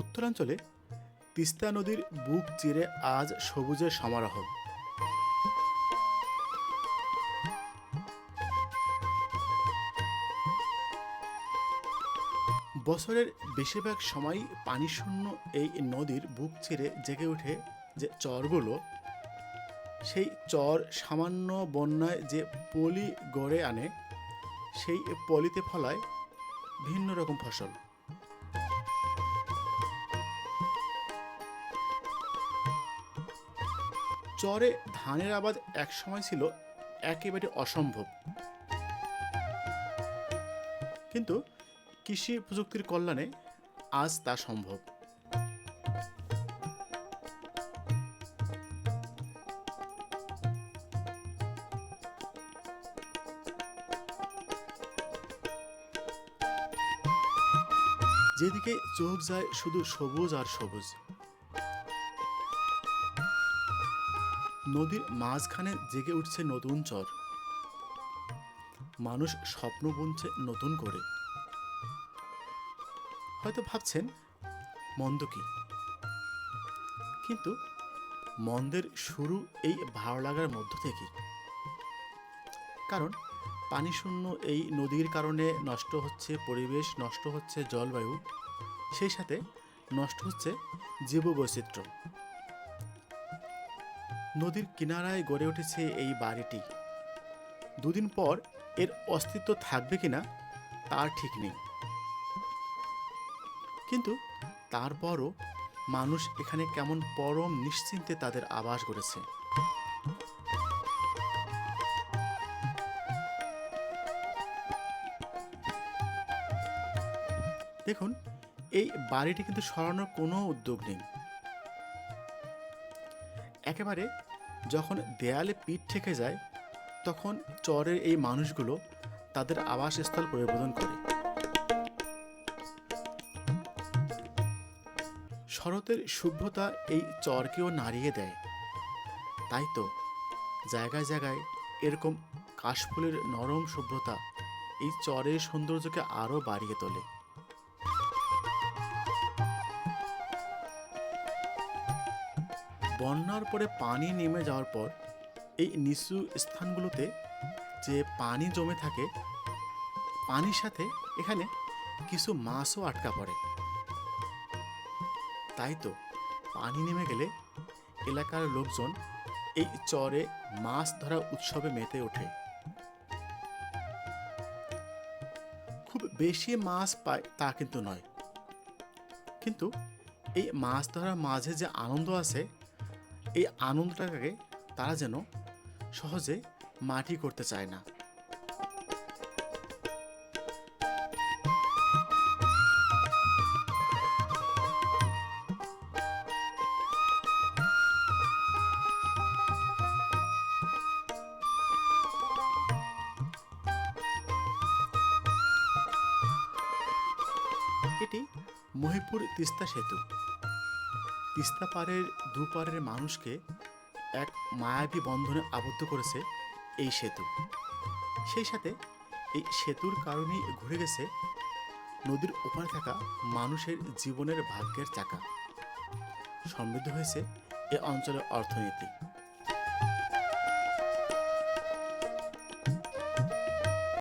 উত্তরাঞ্চলে তিস্তা নদীর বুক চিরে আজ সবুজের সমারোহ। বছরের বেশিরভাগ সময় পানিশূন্য এই নদীর বুক চিরে জেগে ওঠে যে চরগুলো, সেই চর সামান্য বন্যায় যে পলি গড়ে আনে, সেই পলিতে ফলায় ভিন্ন রকম ফসল। চরে ধানের আবাদ একসময় ছিল একেবারে অসম্ভব। কিন্তু কৃষি প্রযুক্তির কল্যাণে আজ তা সম্ভব। যেদিকে চোখ যায় শুধু সবুজ আর সবুজ। নদীর মাঝখানে জেগে উঠছে নতুন চর। মানুষ স্বপ্ন বুনছে নতুন করে। হয়তো ভাবছেন, মন্দ কি? কিন্তু মন্দের শুরু এই ভালো লাগার মধ্য থেকে। কারণ পানিশূন্য এই নদীর কারণে নষ্ট হচ্ছে পরিবেশ, নষ্ট হচ্ছে জলবায়ু, সেই সাথে নষ্ট হচ্ছে জীববৈচিত্র্য। নদীর কিনারায় গড়ে উঠেছে এই বাড়িটি। দুদিন পর এর অস্তিত্ব থাকবে কিনা, তার ঠিক নেই। কিন্তু তারপরও মানুষ এখানে কেমন পরম নিশ্চিন্তে তাদের আবাস গড়েছে। দেখুন, এই বাড়িটি কিন্তু সরানোর কোনো উদ্যোগ নেই। একেবারে যখন দেয়ালে পিঠ ঠেকে যায়, তখন চরের এই মানুষগুলো তাদের আবাসস্থল পরিবর্তন করে। শরতের শুভ্রতা এই চরকেও নাড়িয়ে দেয়। তাই তো জায়গায় জায়গায় এরকম কাশফুলের নরম শুভ্রতা এই চরের সৌন্দর্যকে আরও বাড়িয়ে তোলে। বন্যার পরে পানি নেমে যাওয়ার পর এই নিচু স্থানগুলোতে যে পানি জমে থাকে, পানির সাথে এখানে কিছু মাছও আটকা পড়ে। তাই তো পানি নেমে গেলে এলাকার লোকজন এই চরে মাছ ধরা উৎসবে মেতে ওঠে। খুব বেশি মাছ পায় তা কিন্তু নয়। কিন্তু এই মাছ ধরার মাঝে যে আনন্দ আছে এই আনন্দটাকে তারা যেন সহজে মাটি করতে চায় না। এটি মহিপুর তিস্তা সেতু। তিস্তা পাড়ের দুপারের মানুষকে এক মায়াবী বন্ধনে আবদ্ধ করেছে এই সেতু। সেই সাথে এই সেতুর কারণেই ঘুরে গেছে নদীর ওপারে থাকা মানুষের জীবনের ভাগ্যের চাকা। সমৃদ্ধ হয়েছে এ অঞ্চলের অর্থনীতি।